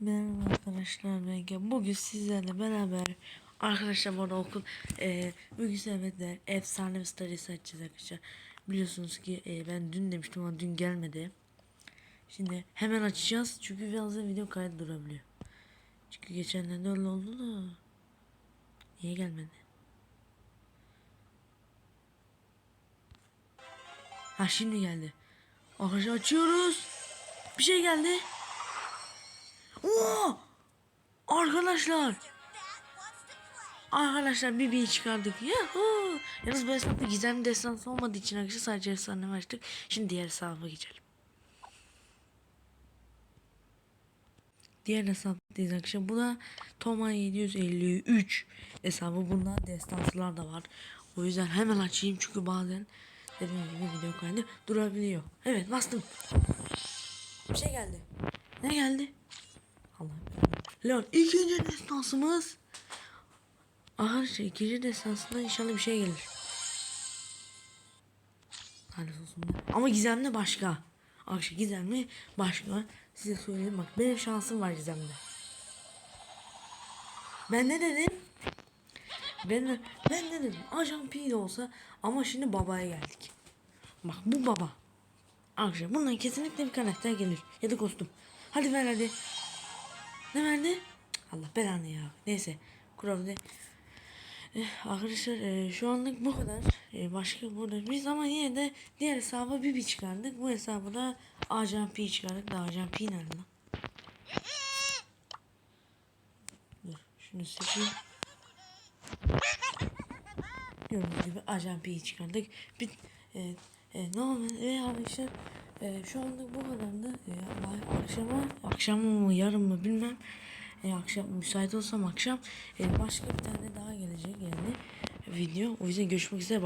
Merhaba arkadaşlar ben Ege. Bugün sizlerle beraber arkadaşlar bu okul e, bugün sevmediler efsane bir stories açacağız arkadaşlar. Biliyorsunuz ki e, ben dün demiştim ama dün gelmedi. Şimdi hemen açacağız çünkü da video kaydı durabiliyor. Çünkü geçenlerde öyle oldu da niye gelmedi? Ha şimdi geldi. Arkadaşlar açıyoruz. Bir şey geldi. Oo! Arkadaşlar. Arkadaşlar bir bir çıkardık. Yahoo! Yalnız bu hesapta gizemli destansı olmadığı için arkadaşlar sadece efsane açtık. Şimdi diğer hesaba geçelim. Diğer hesaptayız arkadaşlar. Bu da Toma 753 hesabı. Bunda destansılar da var. O yüzden hemen açayım çünkü bazen dediğim gibi video kaydı durabiliyor. Evet bastım. Bir şey geldi. Ne geldi? Lan ikinci destansımız. Arkadaşlar ikinci destansında inşallah bir şey gelir. Ama gizemli başka. Arkadaşlar gizemli başka. Size söyleyeyim bak benim şansım var gizemde. Ben ne dedim? Ben, ben ne dedim? Ajan P de olsa ama şimdi babaya geldik. Bak bu baba. Arkadaşlar bundan kesinlikle bir karakter gelir. Ya da kostüm. Hadi ver hadi. Ne verdi? Allah belanı ya. Neyse. Kuralda. Eh, arkadaşlar eh, şu anlık bu kadar. Eh, başka burada biz ama yine de diğer hesaba bir bir çıkardık. Bu hesabı da Ajan P çıkardık. Da Ajan P nerede lan? Dur şunu seçeyim. Gördüğünüz gibi Ajan P'yi çıkardık. Bir, e, e, ne oldu? E, arkadaşlar e, şu anda bu kadardı. E, ama akşama, akşam mı yarın mı bilmem. E, akşam müsait olsam akşam e, başka bir tane daha gelecek yani video. O yüzden görüşmek üzere.